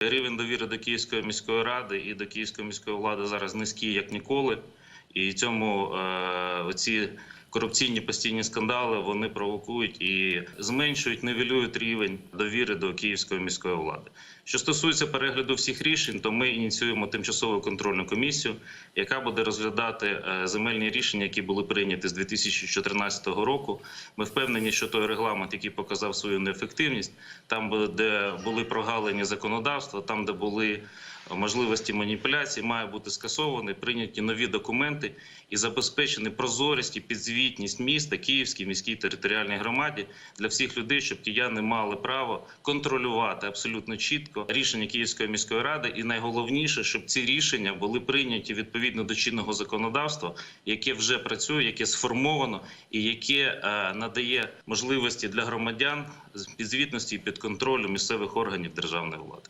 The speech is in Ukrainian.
Рівень довіри до Київської міської ради і до Київської міської влади зараз низький як ніколи. І цьому е, ці корупційні постійні скандали вони провокують і зменшують, нивелюють рівень довіри до Київської міської влади. Що стосується перегляду всіх рішень, то ми ініціюємо тимчасову контрольну комісію, яка буде розглядати е, земельні рішення, які були прийняті з 2014 року. Ми впевнені, що той регламент, який показав свою неефективність, там де були прогалені законодавства, там де були можливості маніпуляцій, має бути скасований, прийняті нові документи і забезпечені прозорість і підзвітність міста Київській міській територіальній громаді для всіх людей, щоб кияни мали право контролювати абсолютно чітко рішення Київської міської ради, і найголовніше, щоб ці рішення були прийняті відповідно до чинного законодавства, яке вже працює, яке сформовано і яке е, надає можливості для громадян з підзвітності і підконтролю місцевих органів державної влади.